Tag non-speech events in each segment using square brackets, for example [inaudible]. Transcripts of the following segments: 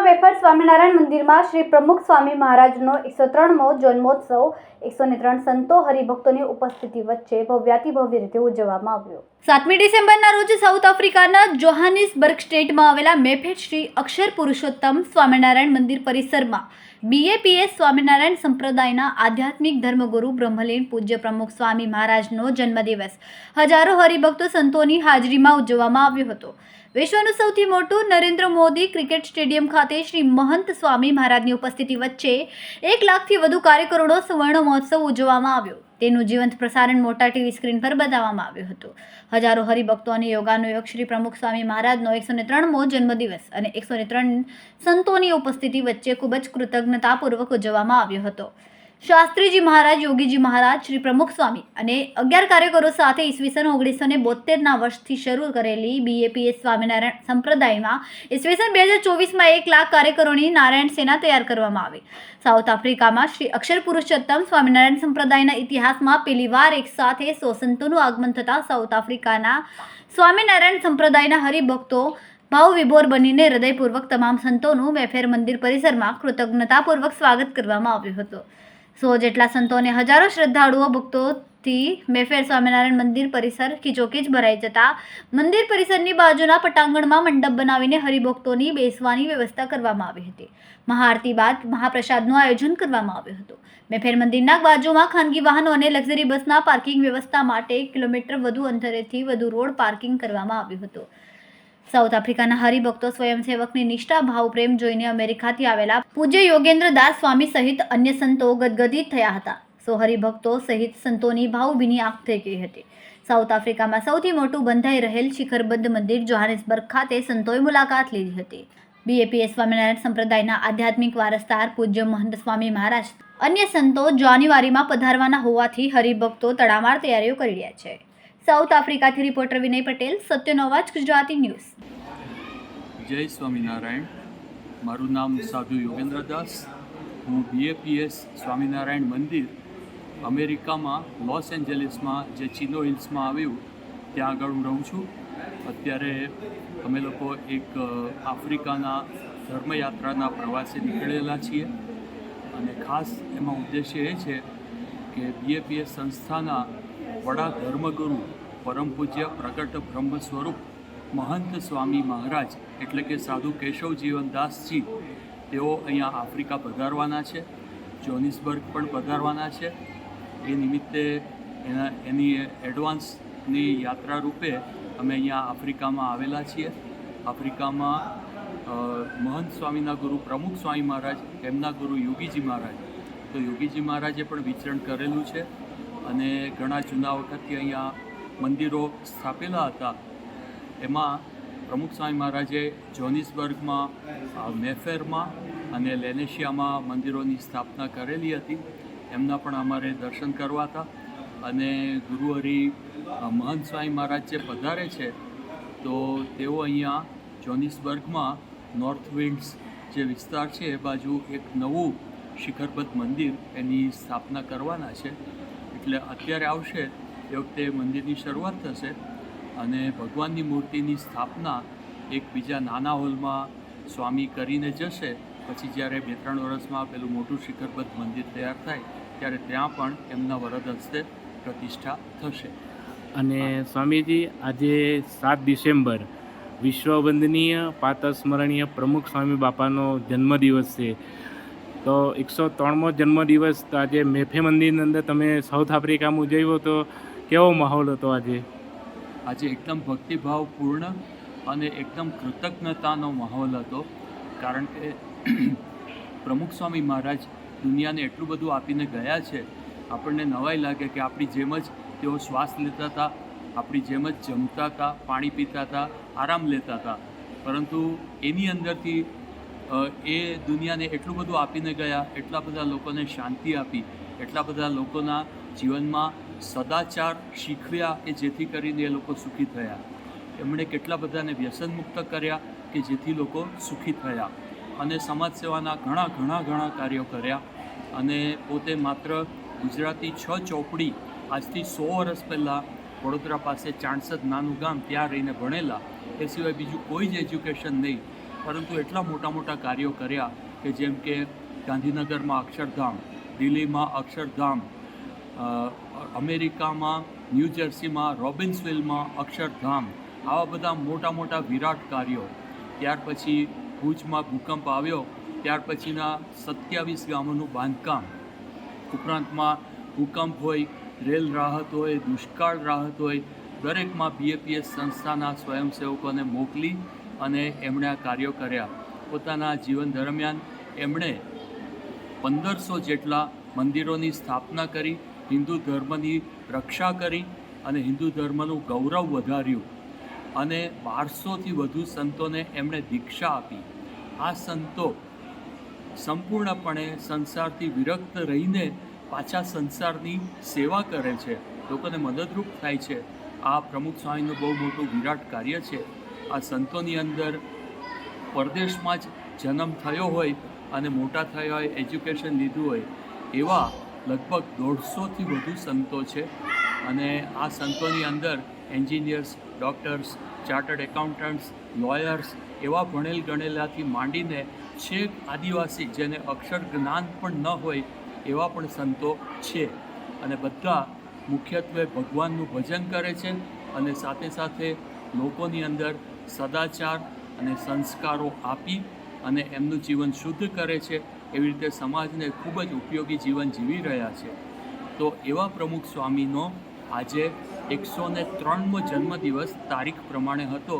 સુરતમાં વેફર સ્વામિનારાયણ મંદિરમાં શ્રી પ્રમુખ સ્વામી મહારાજનો એકસો ત્રણમો જન્મોત્સવ, એકસો ને ત્રણ સંતો હરિભક્તોની ઉપસ્થિતિ વચ્ચે ભવ્યાતિ ભવ્ય રીતે ઉજવવામાં આવ્યો. સાતમી ડિસેમ્બરના રોજ સાઉથ આફ્રિકાના જોહાનિસબર્ગ સ્ટેટમાં આવેલા મેફેટ શ્રી અક્ષર પુરુષોત્તમ સ્વામિનારાયણ મંદિર પરિસરમાં બીએપીએસ સ્વામિનારાયણ સંપ્રદાયના આધ્યાત્મિક ધર્મગુરુ બ્રહ્મલીન પૂજ્ય પ્રમુખ સ્વામી મહારાજનો જન્મદિવસ હજારો હરિભક્તો સંતોની હાજરીમાં ઉજવવામાં આવ્યો હતો વિશ્વનું સૌથી મોટું નરેન્દ્ર મોદી ક્રિકેટ સ્ટેડિયમ ખાતે શ્રી મહંત સ્વામી મહારાજની ઉપસ્થિતિ વચ્ચે એક લાખથી વધુ કાર્યકરોનો સુવર્ણ મહોત્સવ ઉજવવામાં આવ્યો તેનું જીવંત પ્રસારણ મોટા ટીવી સ્ક્રીન પર બતાવવામાં આવ્યું હતું. હજારો હરિભક્તો અને યોગાનુયોગ શ્રી પ્રમુખ સ્વામી મહારાજનો એકસો ને ત્રણમો જન્મદિવસ અને એકસો ને ત્રણ સંતોની ઉપસ્થિતિ વચ્ચે ખૂબ જ કૃતજ્ઞતાપૂર્વક ઉજવવામાં આવ્યો હતો. શાસ્ત્રીજી મહારાજ, યોગીજી મહારાજ, શ્રી પ્રમુખ સ્વામી અને અગિયાર કાર્યકરો સાથે ઈસવીસન ઓગણીસો ને બોતેરના વર્ષથી શરૂ કરેલી બીએપીએસ સ્વામિનારાયણ સંપ્રદાયમાં ઈસવીસન બે હજાર ચોવીસમાં એક લાખ કાર્યકરોની નારાયણ સેના તૈયાર કરવામાં આવી. સાઉથ આફ્રિકામાં શ્રી અક્ષર પુરુષોત્તમ સ્વામિનારાયણ સંપ્રદાયના ઇતિહાસમાં પહેલીવાર એક સાથે સો આગમન થતાં સાઉથ આફ્રિકાના સ્વામિનારાયણ સંપ્રદાયના હરિભક્તો ભાવ વિભોર બનીને હૃદયપૂર્વક તમામ સંતોનું મેફેર મંદિર પરિસરમાં કૃતજ્ઞતાપૂર્વક સ્વાગત કરવામાં આવ્યું હતું. સો જેટલા સંતો અને હજારો શ્રદ્ધાળુઓ ભક્તોથી મેફેર સ્વામિનારાયણ મંદિર પરિસર ખીચોખીચ ભરાઈ જતા મંદિર પરિસરની બાજુના પટાંગણમાં મંડપ બનાવીને હરિભક્તોની બેસવાની વ્યવસ્થા કરવામાં આવી હતી. મહાઆરતી બાદ મહાપ્રસાદનું આયોજન કરવામાં આવ્યું હતું. મેફેર મંદિરના બાજુમાં ખાનગી વાહનો અને લક્ઝરી બસના પાર્કિંગ વ્યવસ્થા માટે કિલોમીટર વધુ અંતરેથી વધુ રોડ પાર્કિંગ કરવામાં આવ્યું હતું. સાઉથ આફ્રિકાના હરિભક્તો સ્વયંસેવકની નિષ્ઠા, ભાવ, પ્રેમ જોઈને અમેરિકાથી આવેલા પૂજ્ય યોગેન્દ્ર દાસ સ્વામી સહિત અન્ય સંતો ગદગદિત થયા હતા. સો હરિભક્તો સહિત સંતોની ભાવભીની આંખ થઈ ગઈ હતી. સાઉથ આફ્રિકામાં સૌથી મોટું બંધાઈ રહેલ શિખરબદ્ધ મંદિર જોહાનિસબર્ગ ખાતે સંતોએ મુલાકાત લીધી હતી. બીએપીએસ સ્વામિનારાયણ સંપ્રદાયના આધ્યાત્મિક વારસદાર પૂજ્ય મહંત સ્વામી મહારાજ અન્ય સંતો જાન્યુઆરીમાં પધારવાના હોવાથી હરિભક્તો તડામાર તૈયારીઓ કરી રહ્યા છે. સાઉથ આફ્રિકાથી રિપોર્ટર વિનય પટેલ સત્યનો અવાજ ગુજરાતી ન્યૂઝ. જય સ્વામિનારાયણ. મારું નામ સાધુ યોગેન્દ્ર દાસ. હું બીએપીએસ સ્વામિનારાયણ મંદિર, અમેરિકામાં લોસ એન્જલિસમાં જે ચિનો હિલ્સમાં આવ્યું, ત્યાં આગળ હું રહું છું. અત્યારે અમે લોકો એક આફ્રિકાના ધર્મયાત્રાના પ્રવાસે નીકળેલા છીએ. અને ખાસ એમાં ઉદ્દેશ્ય એ છે કે બીએપીએસ સંસ્થાના વડા ધર્મગુરુ, પરમ પૂજ્ય પ્રગટ બ્રહ્મ સ્વરૂપ, મહંત સ્વામી મહારાજ એટલે કે સાધુ કેશવ જીવનદાસજી તેઓ અહીંયા આફ્રિકા પધારવાના છે, જોનિસબર્ગ પણ પધારવાના છે. એ નિમિત્તે એના, એની એડવાન્સની યાત્રા રૂપે અમે અહીંયા આફ્રિકામાં આવેલા છીએ. આફ્રિકામાં મહંત સ્વામીના ગુરુ પ્રમુખ સ્વામી મહારાજ, એમના ગુરુ યોગીજી મહારાજ. તો યોગીજી મહારાજે પણ વિચરણ કરેલું છે. અને ઘણા જૂના વખતથી અહીંયા મંદિરો સ્થાપેલા હતા. એમાં પ્રમુખ સ્વામી મહારાજે જોનિસબર્ગમાં મેફેરમાં અને લેનેશિયામાં મંદિરોની સ્થાપના કરેલી હતી. એમના પણ અમારે દર્શન કરવા હતા અને ગુરુહરિ મહંત સ્વામી મહારાજ જે પધારે છે, તો તેઓ અહીંયા જોનિસબર્ગમાં નોર્થ વિન્ડ્સ જે વિસ્તાર છે, એ બાજુ એક નવું શિખરબદ્ધ મંદિર એની સ્થાપના કરવાના છે. એટલે અત્યારે આવશે એ વખતે મંદિરની શરૂઆત થશે અને ભગવાનની મૂર્તિની સ્થાપના એક બીજા નાના હોલમાં સ્વામી કરીને જશે. પછી જ્યારે બે ત્રણ વર્ષમાં પેલું મોટું શિખરબદ્ધ મંદિર તૈયાર થાય, ત્યારે ત્યાં પણ એમના વરદ હસ્તે પ્રતિષ્ઠા થશે. અને સ્વામીજી, આજે સાત ડિસેમ્બર વિશ્વ વંદનીય પાતર સ્મરણીય પ્રમુખ સ્વામી બાપાનો જન્મદિવસ છે. તો એકસો ત્રણમો જન્મદિવસ આજે મેફે મંદિરની અંદર તમે સાઉથ આફ્રિકામાં ઉજવ્યો તો કેવો માહોલ હતો આજે? આજે એકદમ ભક્તિભાવપૂર્ણ અને એકદમ કૃતજ્ઞતાનો માહોલ હતો. કારણ કે [clears throat] પ્રમુખ સ્વામી મહારાજ દુનિયાને એટલું બધું આપીને ગયા છે, આપણને નવાઈ લાગે કે આપણી જેમ જ તેઓ શ્વાસ લેતા હતા, આપણી જેમ જ જમતા હતા, પાણી પીતા હતા, આરામ લેતા હતા. પરંતુ એની અંદરથી એ દુનિયાને એટલું બધું આપીને ગયા, એટલા બધા લોકોને શાંતિ આપી, એટલા બધા લોકોના જીવનમાં સદાચાર શીખવ્યા કે જેથી કરીને એ લોકો સુખી થયા. એમણે કેટલા બધાને વ્યસન મુક્ત કર્યા કે જેથી લોકો સુખી થયા. અને સમાજ સેવાના ઘણા ઘણા ઘણા કાર્યો કર્યા. અને પોતે માત્ર ગુજરાતી છ ચોપડી આજથી સો વર્ષ પહેલાં વડોદરા પાસે ચાણસદ નાનું ગામ ત્યાં રહીને ભણેલા. એ સિવાય બીજું કોઈ જ એજ્યુકેશન નહીં. પરંતુ એટલા મોટા મોટા કાર્યો કર્યા કે જેમ કે ગાંધીનગરમાં અક્ષરધામ, દિલ્હીમાં અક્ષરધામ અમેરિકામાં, ન્યૂ જર્સીમાં, રોબિન્સવિલમાં અક્ષરધામ, આવા બધા મોટા મોટા વિરાટ કાર્યો. ત્યાર પછી ભુજમાં ભૂકંપ આવ્યો, ત્યાર પછીના સત્યાવીસ ગામોનું બાંધકામ. ઉપરાંતમાં ભૂકંપ હોય, રેલ રાહત હોય, દુષ્કાળ રાહત હોય, દરેકમાં બીએપીએસ સંસ્થાના સ્વયંસેવકોને મોકલી અને એમણે આ કાર્યો કર્યા. પોતાના જીવન દરમિયાન એમણે પંદરસો જેટલા મંદિરોની સ્થાપના કરી, હિન્દુ ધર્મની રક્ષા કરી અને હિન્દુ ધર્મનું ગૌરવ વધાર્યું. અને બારસોથી વધુ સંતોને એમણે દીક્ષા આપી. આ સંતો સંપૂર્ણપણે સંસારથી વિરક્ત રહીને પાછા સંસારની સેવા કરે છે. લોકોને મદદરૂપ થાય છે. આ પ્રમુખ સ્વામીનું બહુ મોટું વિરાટ કાર્ય છે. આ સંતોની અંદર પરદેશમાં જ જન્મ થયો હોય અને મોટા થયા હોય એજ્યુકેશન લીધું હોય, એવા લગભગ દોઢસોથી વધુ સંતો છે. અને આ સંતોની અંદર engineers doctors chartered accountants lawyers એવા ભણેલ ગણેલાથી માંડીને છેક આદિવાસી જેને અક્ષર જ્ઞાન પણ ન હોય એવા પણ સંતો છે. અને બધા મુખ્યત્વે ભગવાનનું ભજન કરે છે અને સાથે સાથે લોકોની અંદર સદાચાર અને સંસ્કારો આપી અને એમનું જીવન શુદ્ધ કરે છે, એવી રીતે સમાજને ખૂબ જ ઉપયોગી જીવન જીવી રહ્યા છે. તો એવા પ્રમુખ સ્વામીનો આજે એકસો ને ત્રણમો જન્મદિવસ તારીખ પ્રમાણે હતો.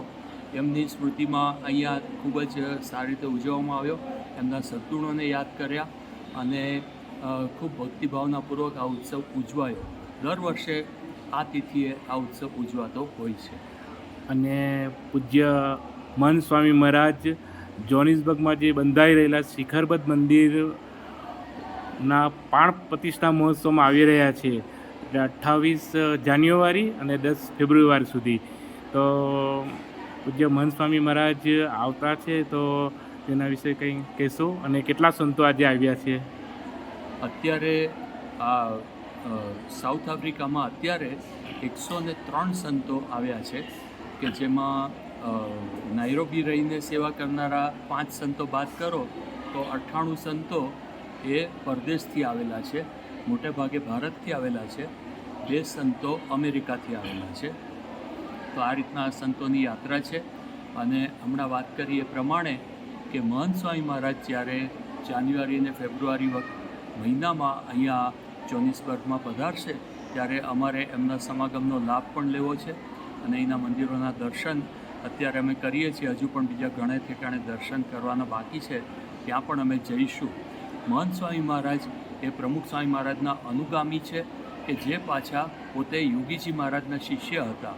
એમની સ્મૃતિમાં અહીંયા ખૂબ જ સારી રીતે ઉજવવામાં આવ્યો. એમના સદગુણોને યાદ કર્યા અને ખૂબ ભક્તિભાવનાપૂર્વક આ ઉત્સવ ઉજવાયો. દર વર્ષે આ તિથિએ આ ઉત્સવ ઉજવાતો હોય છે. અને પૂજ્ય મન સ્વામી મહારાજ જોનિસબર્ગમાં જે બંધાઈ રહેલા શિખરબદ્ધ મંદિરના પાણ પ્રતિષ્ઠા મહોત્સવમાં આવી રહ્યા છે. એટલે અઠ્ઠાવીસ જાન્યુઆરી અને દસ ફેબ્રુઆરી સુધી. તો પૂજ્ય મહંત સ્વામી મહારાજ આવતા છે, તો તેના વિશે કંઈ કહેશો? અને કેટલા સંતો આજે આવ્યા છે? અત્યારે આ સાઉથ આફ્રિકામાં અત્યારે એકસો ને ત્રણ સંતો આવ્યા છે. કે જેમાં નાયરોબી રહીને સેવા કરનારા પાંચ સંતો બાદ કરો, તો અઠ્ઠાણું સંતો એ પરદેશથી આવેલા છે. મોટે ભાગે ભારતથી આવેલા છે. બે સંતો અમેરિકાથી આવેલા છે. તો આ રીતના આ સંતોની યાત્રા છે. અને હમણાં વાત કરી એ પ્રમાણે કે મહંત સ્વામી મહારાજ જ્યારે જાન્યુઆરી અને ફેબ્રુઆરી વખત મહિનામાં અહીંયા જોનિસબર્ગમાં પધારશે, ત્યારે અમારે એમના સમાગમનો લાભ પણ લેવો છે. અને અહીંના મંદિરોના દર્શન અત્યારે અમે કરીએ છીએ. હજુ પણ બીજા ઘણે ઠેકાણે દર્શન કરવાના બાકી છે. ત્યાં પણ અમે જઈશું. મહંત સ્વામી મહારાજ એ પ્રમુખ સ્વામી મહારાજના અનુગામી છે કે જે પાછા પોતે યોગીજી મહારાજના શિષ્ય હતા.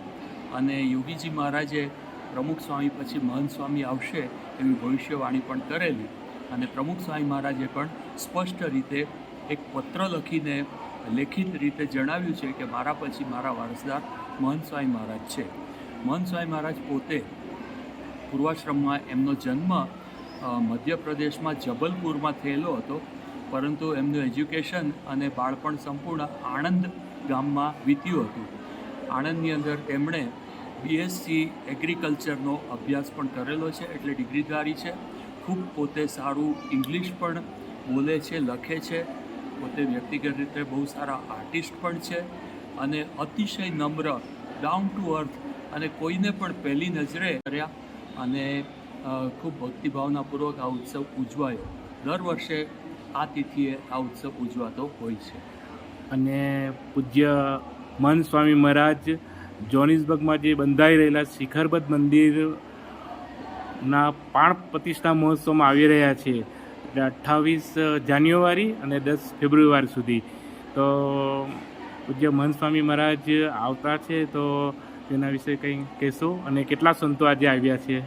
અને યોગીજી મહારાજે પ્રમુખ સ્વામી પછી મહંત સ્વામી આવશે એવી ભવિષ્યવાણી પણ કરેલી. અને પ્રમુખ સ્વામી મહારાજે પણ સ્પષ્ટ રીતે એક પત્ર લખીને લેખિત રીતે જણાવ્યું છે કે મારા પછી મારા વારસદાર મહંત મહારાજ છે. મહંત મહારાજ પોતે પૂર્વાશ્રમમાં એમનો જન્મ મધ્યપ્રદેશમાં જબલપુરમાં થયેલો હતો. પરંતુ એમનું એજ્યુકેશન અને બાળપણ સંપૂર્ણ આણંદ ગામમાં વીત્યું હતું. આણંદની અંદર તેમણે બીએસસી એગ્રીકલ્ચરનો અભ્યાસ પણ કરેલો છે, એટલે ડિગ્રીધારી છે. ખૂબ પોતે સારું ઇંગ્લિશ પણ બોલે છે, લખે છે. પોતે વ્યક્તિગત રીતે બહુ સારા આર્ટિસ્ટ પણ છે. અને અતિશય નમ્ર ડાઉન ટુ અર્થ અને કોઈને પણ પહેલી નજરે કર્યા અને ખૂબ ભક્તિભાવનાપૂર્વક આ ઉત્સવ ઉજવાયો. દર વર્ષે આ તિથિએ આ ઉત્સવ ઉજવાતો હોય છે. અને પૂજ્ય મન સ્વામી મહારાજ જોનિસબર્ગમાં જે બંધાઈ રહેલા શિખરબદ્ધ મંદિરના પાણ પ્રતિષ્ઠા મહોત્સવમાં આવી રહ્યા છે. અઠ્ઠાવીસ જાન્યુઆરી અને દસ ફેબ્રુઆરી સુધી. તો પૂજ્ય મહંત સ્વામી મહારાજ આવતા છે, તો તેના વિશે કંઈ કહેશો? અને કેટલા સંતો આજે આવ્યા છે?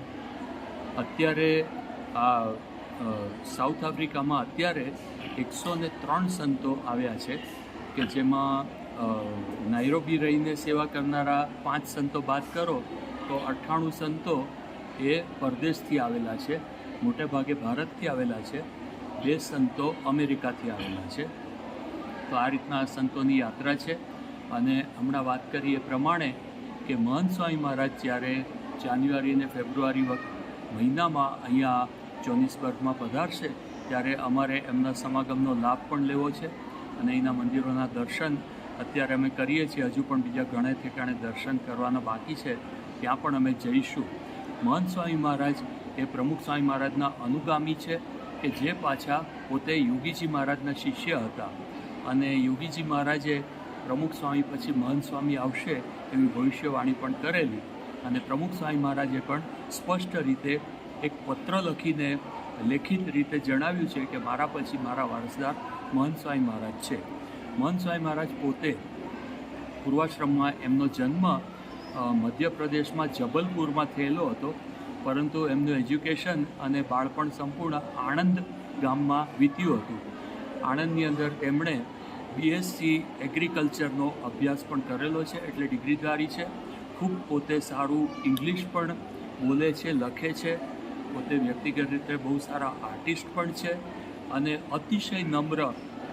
અત્યારે આ સાઉથ આફ્રિકામાં અત્યારે એકસો ને ત્રણ સંતો આવ્યા છે, કે જેમાં નાયરોબી રહીને સેવા કરનારા પાંચ સંતો બાદ કરો, તો અઠ્ઠાણું સંતો એ પરદેશથી આવેલા છે મોટે ભાગે ભારતથી આવેલા છે, બે સંતો અમેરિકાથી આવેલા છે. તો આ રીતના આ સંતોની યાત્રા છે. અને હમણાં વાત કરી એ પ્રમાણે કે મહંત સ્વામી મહારાજ જ્યારે જાન્યુઆરી અને ફેબ્રુઆરી વખત મહિનામાં અહીંયા જોનિસબર્ગમાં પધારશે, ત્યારે અમારે એમના સમાગમનો લાભ પણ લેવો છે. અને અહીંના મંદિરોના દર્શન અત્યારે અમે કરીએ છીએ. હજુ પણ બીજા ઘણે ઠેકાણે દર્શન કરવાના બાકી છે. ત્યાં પણ અમે જઈશું. મહંત સ્વામી મહારાજ એ પ્રમુખ સ્વામી મહારાજના અનુગામી છે કે જે પાછા પોતે યોગીજી મહારાજના શિષ્ય હતા. અને યોગીજી મહારાજે પ્રમુખ સ્વામી પછી મહંત સ્વામી આવશે એવી ભવિષ્યવાણી પણ કરેલી. અને પ્રમુખ સ્વામી મહારાજે પણ સ્પષ્ટ રીતે એક પત્ર લખીને લેખિત રીતે જણાવ્યું છે કે મારા પછી મારા વારસદાર મહંત સ્વામી મહારાજ છે. મહંત સ્વામી મહારાજ પોતે પૂર્વાશ્રમમાં એમનો જન્મ મધ્યપ્રદેશમાં જબલપુરમાં થયેલો હતો. પરંતુ એમનું એજ્યુકેશન અને બાળપણ સંપૂર્ણ આણંદ ગામમાં વીત્યું હતું. આણંદની અંદર તેમણે બીએસસી એગ્રીકલ્ચરનો અભ્યાસ પણ કરેલો છે, એટલે ડિગ્રીધારી છે. ખૂબ પોતે સારું ઇંગ્લિશ પણ બોલે છે, લખે છે. પોતે વ્યક્તિગત રીતે બહુ સારા આર્ટિસ્ટ પણ છે અને અતિશય નમ્ર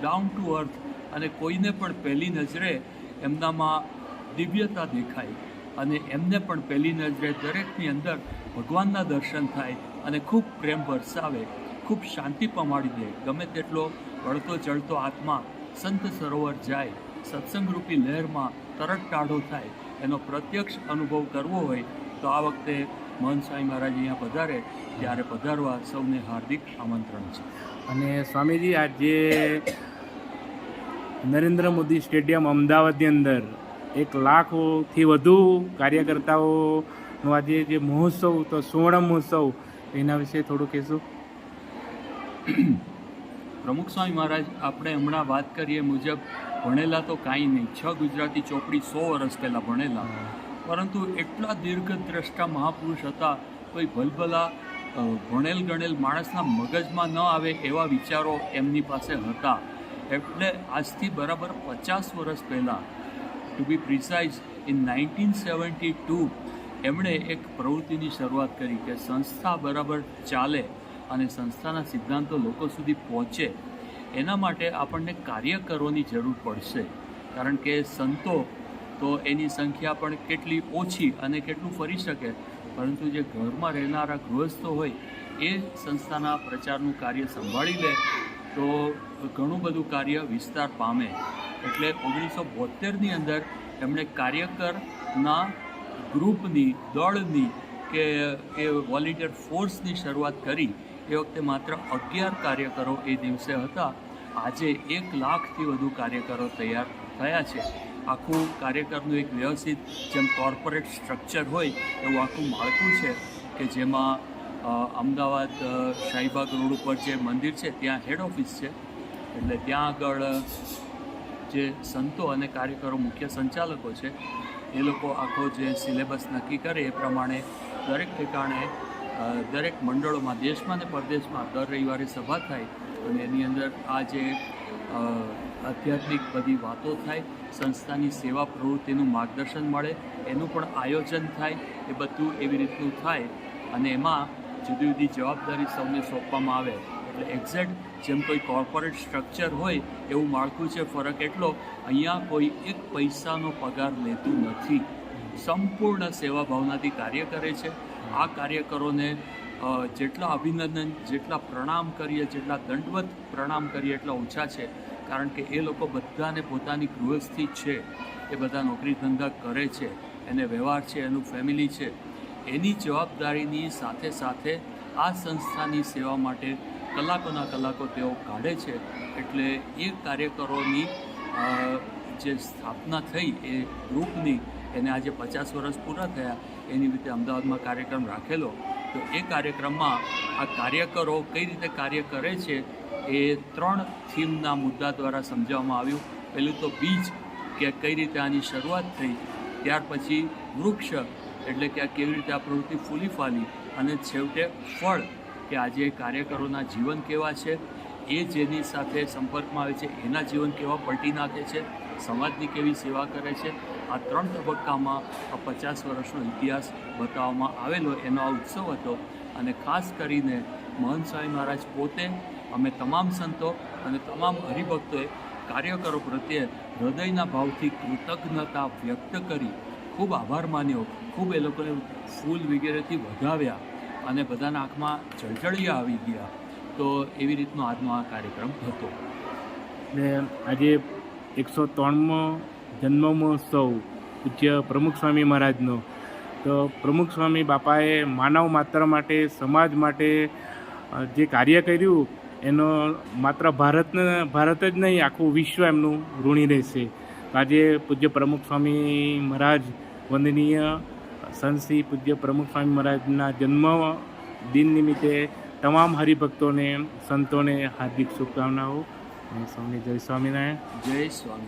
ડાઉન ટુ અર્થ અને કોઈને પણ પહેલી નજરે એમનામાં દિવ્યતા દેખાય અને એમને પણ પહેલી નજરે દરેકની અંદર ભગવાનના દર્શન થાય અને ખૂબ પ્રેમ વરસાવે, ખૂબ શાંતિ પમાડી દે. ગમે તેટલો વળતો ચડતો આત્મા સંત સરોવર જાય સત્સંગરૂપી લહેરમાં તરત ટાઢો થાય એનો પ્રત્યક્ષ અનુભવ કરવો હોય તો આ વખતે મહંત સ્વામી મહારાજ અહીંયા પધારે ત્યારે પધારવા સૌને હાર્દિક આમંત્રણ છે. અને સ્વામીજી આજે નરેન્દ્ર મોદી સ્ટેડિયમ અમદાવાદની અંદર એક લાખથી વધુ કાર્યકર્તાઓનો આજે જે મહોત્સવ તો સુવર્ણ મહોત્સવ એના વિશે થોડું કહેશું? [coughs] પ્રમુખ સ્વામી મહારાજ, આપણે હમણાં વાત કરીએ મુજબ ભણેલા તો કાંઈ નહીં. છ ગુજરાતી ચોપડી સો વર્ષ પહેલાં ભણેલા. પરંતુ એટલા દીર્ઘદ્રષ્ટા મહાપુરુષ હતા, કોઈ ભલભલા ભણેલ ગણેલ માણસના મગજમાં ન આવે એવા વિચારો એમની પાસે હતા. એટલે આજથી બરાબર પચાસ વર્ષ પહેલાં to be precise in nineteen seventy two એમણે એક પ્રવૃત્તિની શરૂઆત કરી કે સંસ્થા બરાબર ચાલે. અને સંસ્થાના સિદ્ધાંતો લોકો સુધી પહોંચે, એના માટે આપણને કાર્ય કરવાની જરૂર પડશે. કારણ કે સંતો તો એની સંખ્યા પણ કેટલી ઓછી અને કેટલું ફરી શકે, પરંતુ જે ઘરમાં રહેનારા ગૃહસ્થો હોય, એ સંસ્થાના પ્રચારનું કાર્ય સંભાળી લે, તો ઘણું બધું કાર્ય વિસ્તાર પામે. એટલે ઓગણીસો બોતેરની અંદર એમણે કાર્યકરના ગ્રુપની, દળની કે એ વોલિન્ટિયર ફોર્સની શરૂઆત કરી. એ વખતે માત્ર અગિયાર કાર્યકરો એ દિવસે હતા. આજે એક લાખથી વધુ કાર્યકરો તૈયાર થયા છે. આખું કાર્યકરનું એક વ્યવસ્થિત જેમ કોર્પોરેટ સ્ટ્રક્ચર હોય એવું આખું માળખું છે કે જેમાં અમદાવાદ શાહીબાગ રોડ ઉપર જે મંદિર છે ત્યાં હેડ ઓફિસ છે. એટલે ત્યાં આગળ, જે સંતો અને કાર્યકરો મુખ્ય સંચાલકો છે, એ લોકો આખો જે સિલેબસ નક્કી કરે એ પ્રમાણે દરેક ઠેકાણે દરેક મંડળોમાં, દેશમાં અને પરદેશમાં દર રવિવારે સભા થાય અને એની અંદર આ જે આધ્યાત્મિક બધી વાતો થાય, સંસ્થાની સેવા પ્રવૃત્તિનું માર્ગદર્શન મળે, એનું પણ આયોજન થાય, એ બધું એવી રીતનું થાય અને એમાં જુદી જુદી જવાબદારી સૌને સોંપવામાં આવે. એટલે એક્ઝેક્ટ જેમ કોઈ કોર્પોરેટ સ્ટ્રક્ચર હોય, એવું માળખું છે, ફરક એટલો, અહીંયા કોઈ એક પૈસાનો પગાર લેતું નથી. સંપૂર્ણ સેવા ભાવનાથી કાર્ય કરે છે આ કાર્યકરોને જેટલા અભિનંદન, જેટલા પ્રણામ કરીએ, જેટલા દંડવત પ્રણામ કરીએ એટલા ઓછા છે. કારણ કે એ લોકો બધાને પોતાની ગૃહસ્થી છે. એ બધા નોકરી ધંધા કરે છે. એને વ્યવહાર છે, એનું ફેમિલી છે. એની જવાબદારીની સાથે સાથે આ સંસ્થાની સેવા માટે કલાકોના કલાકો તેઓ કાઢે છે. એટલે એ કાર્યકરોની જે સ્થાપના થઈ એ ગ્રુપની એને આજે પચાસ વર્ષ પૂરા થયા. એની રીતે અમદાવાદમાં કાર્યક્રમ રાખેલો. તો એ કાર્યક્રમમાં આ કાર્યકરો કઈ રીતે કાર્ય કરે છે એ ત્રણ થીમના મુદ્દા દ્વારા સમજાવવામાં આવ્યું. પહેલું તો બીજ, કે કઈ રીતે આની શરૂઆત થઈ, ત્યાર પછી વૃક્ષ, એટલે કે આ કેવી રીતે આ પ્રવૃત્તિ ફૂલી ફાલી, અને છેવટે ફળ, કે આજે કાર્યકરોના જીવન કેવા છે, એ જેની સાથે સંપર્કમાં આવે છે, એના જીવન કેવા પલટી નાખે છે સમાજની કેવી સેવા કરે છે? આ ત્રણ તબક્કામાં આ પચાસ વર્ષનો ઇતિહાસ બતાવવામાં આવેલો એનો આ ઉત્સવ હતો અને ખાસ કરીને મહંત સ્વામી મહારાજ પોતે, અમે તમામ સંતો અને તમામ હરિભક્તોએ કાર્યકરો પ્રત્યે હૃદયના ભાવથી કૃતજ્ઞતા વ્યક્ત કરી ખૂબ આભાર માન્યો. ખૂબ એ લોકોને ફૂલ વગેરેથી વધાવ્યા અને બધાના આંખમાં જળજળિયા આવી ગયા. તો એવી રીતનો આજનો આ કાર્યક્રમ હતો. ને આજે એકસો ત્રણમો જન્મ મહોત્સવ પૂજ્ય પ્રમુખ સ્વામી મહારાજનો. તો પ્રમુખ સ્વામી બાપાએ માનવ માત્ર માટે, સમાજ માટે જે કાર્ય કર્યું, એનો માત્ર ભારતને, ભારત જ નહીં, આખું વિશ્વ એમનું ઋણી રહેશે. આજે પૂજ્ય પ્રમુખ સ્વામી મહારાજ વંદનીય સંત શ્રી પૂજ્ય પ્રમુખ સ્વામી મહારાજના જન્મ દિન નિમિત્તે તમામ હરિભક્તોને, સંતોને હાર્દિક શુભકામનાઓ સૌને જય સ્વામિનારાયણ. જય સ્વામી